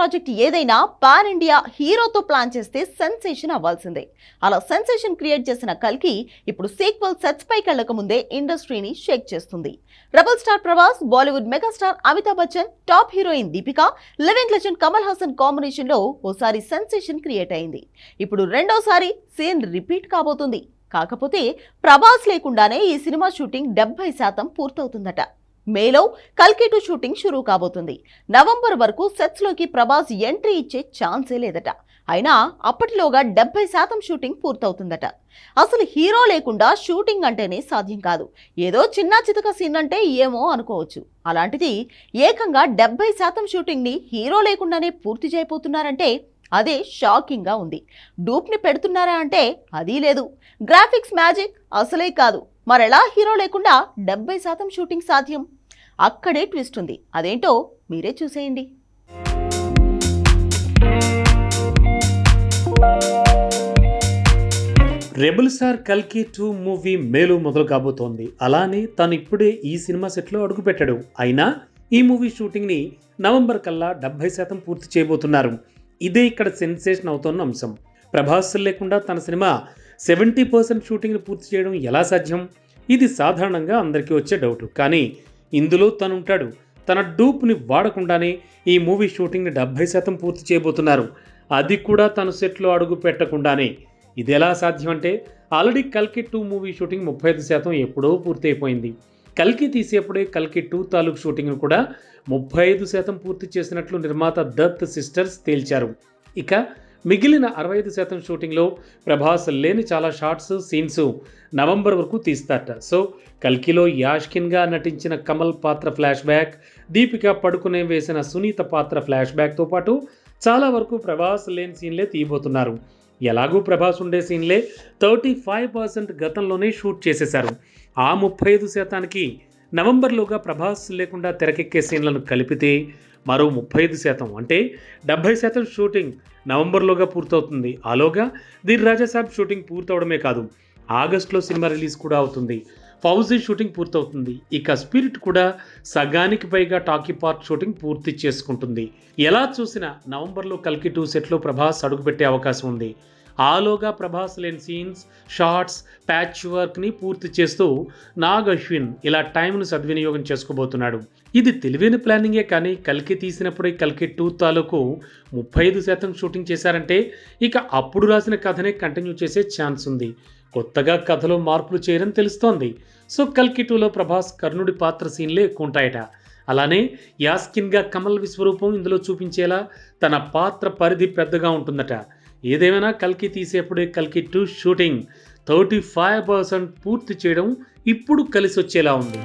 Project ఏదైనా pan India హీరోతో plan చేస్తే సెన్సేషన్ అవ్వాల్సిందే. అలా సెన్సేషన్ క్రియేట్ చేసిన కల్కి ఇప్పుడు సీక్వెల్ సెట్స్ పైకి వెళ్ళక ముందే ఇండస్ట్రీని షేక్ చేస్తుంది. Rebel star Prabhas Bollywood megastar Amitabh Bachchan top heroine Deepika living legend Kamal Haasan కాంబినేషన్లో ఓసారి సెన్సేషన్ క్రియేట్ అయింది. ఇప్పుడు రెండోసారి సీన్ రిపీట్ కాబోతుంది. కాకపోతే ప్రభాస్ లేకుండానే ఈ సినిమా షూటింగ్ డెబ్బై శాతం పూర్తవుతుందట. మేలో కల్కిటు షూటింగ్ షురూ కాబోతుంది. నవంబర్ వరకు సెట్స్లోకి ప్రభాస్ ఎంట్రీ ఇచ్చే ఛాన్సే లేదట. అయినా అప్పటిలోగా డెబ్బై శాతం షూటింగ్ పూర్తవుతుందట. అసలు హీరో లేకుండా షూటింగ్ అంటేనే సాధ్యం కాదు. ఏదో చిన్న చితక సీన్ అంటే ఏమో అనుకోవచ్చు. అలాంటిది ఏకంగా డెబ్బై శాతం షూటింగ్ని హీరో లేకుండానే పూర్తి చేయబోతున్నారంటే అదే షాకింగ్గా ఉంది. డూప్ని పెడుతున్నారా అంటే అదీ లేదు. గ్రాఫిక్స్ మ్యాజిక్ అసలే కాదు. మరెలా హీరో లేకుండా డెబ్బై శాతం షూటింగ్ సాధ్యం? అక్కడే ట్విస్ట్ ఉంది. అదేంటో మీరే చూసేయండి. రెబుల్ స్టార్ కల్కి టూ మూవీ మేలు మొదలు కాబోతోంది. అలానే తను ఇప్పుడే ఈ సినిమా సెట్లో అడుగుపెట్టాడు. అయినా ఈ మూవీ షూటింగ్ని నవంబర్ కల్లా డెబ్బై శాతం పూర్తి చేయబోతున్నారు. ఇదే ఇక్కడ సెన్సేషన్ అవుతున్న అంశం. ప్రభాస్ లేకుండా తన సినిమా సెవెంటీ పర్సెంట్ షూటింగ్ని పూర్తి చేయడం ఎలా సాధ్యం? ఇది సాధారణంగా అందరికీ వచ్చే డౌట్. కానీ ఇందులో తను ఉంటాడు తన డూప్ని వాడకుండానే ఈ మూవీ షూటింగ్ని డెబ్బై శాతం పూర్తి చేయబోతున్నారు. అది కూడా తను సెట్లో అడుగు పెట్టకుండానే. ఇది ఎలా సాధ్యం అంటే ఆల్రెడీ కల్కి టూ మూవీ షూటింగ్ ముప్పై ఐదు శాతం ఎప్పుడో పూర్తయిపోయింది. కల్కి తీసేప్పుడే కల్కి టూ తాలూకు షూటింగ్ను కూడా ముప్పై ఐదు శాతం పూర్తి చేసినట్లు నిర్మాత దత్ సిస్టర్స్ తేల్చారు. ఇక మిగిలిన అరవై ఐదు శాతం షూటింగ్లో ప్రభాస్ లేని చాలా షార్ట్స్ సీన్స్ నవంబర్ వరకు తీస్తారట. సో కల్కిలో యాష్కిన్గా నటించిన కమల్ పాత్ర ఫ్లాష్ బ్యాక్ దీపిక పడుకునే వేసిన సునీత పాత్ర ఫ్లాష్ బ్యాక్తో పాటు చాలా వరకు ప్రభాస్ లేని సీన్లే తీయబోతున్నారు. ఎలాగూ ప్రభాస్ ఉండే సీన్లే థర్టీ ఫైవ్ పర్సెంట్ గతంలోనే షూట్ చేసేశారు. ఆ ముప్పై ఐదు శాతానికి నవంబర్లోగా ప్రభాస్ లేకుండా తెరకెక్కే సీన్లను కలిపితే మరో ముప్పై ఐదు శాతం. అంటే డెబ్బై శాతం షూటింగ్ నవంబర్లోగా పూర్తవుతుంది. ఆలోగా దిల్ రాజాసాబ్ షూటింగ్ పూర్తవడమే కాదు ఆగస్టులో సినిమా రిలీజ్ కూడా అవుతుంది. ఫౌజీ షూటింగ్ పూర్తవుతుంది. ఇక స్పిరిట్ కూడా సగానికి పైగా టాకీ పార్ట్ షూటింగ్ పూర్తి చేసుకుంటుంది. ఎలా చూసినా నవంబర్లో కల్కి టూ సెట్లో ప్రభాస్ అడుగుపెట్టే అవకాశం ఉంది. ఆలోగా ప్రభాస్ లేని సీన్స్ షార్ట్స్ ప్యాచ్ వర్క్ని పూర్తి చేస్తూ నాగ్ అశ్విన్ ఇలా టైంను సద్వినియోగం చేసుకోబోతున్నాడు. ఇది తెలివైన ప్లానింగే కానీ కల్కి తీసినప్పుడే కల్కి టూ తాలూకు ముప్పై ఐదు శాతం షూటింగ్ చేశారంటే ఇక అప్పుడు రాసిన కథనే కంటిన్యూ చేసే ఛాన్స్ ఉంది. కొత్తగా కథలో మార్పులు చేయడం తెలుస్తోంది. సో కల్కి టూలో ప్రభాస్ కర్ణుడి పాత్ర సీన్లే ఎక్కువ ఉంటాయట అలానే యాస్కిన్గా కమల్ విశ్వరూపం ఇందులో చూపించేలా తన పాత్ర పరిధి పెద్దగా ఉంటుందట. ఏదేమైనా కల్కి తీసేప్పుడే కల్కి two shooting. Thirty five percent పూర్తి చేయడం ఇప్పుడు కలిసి వచ్చేలా ఉంది.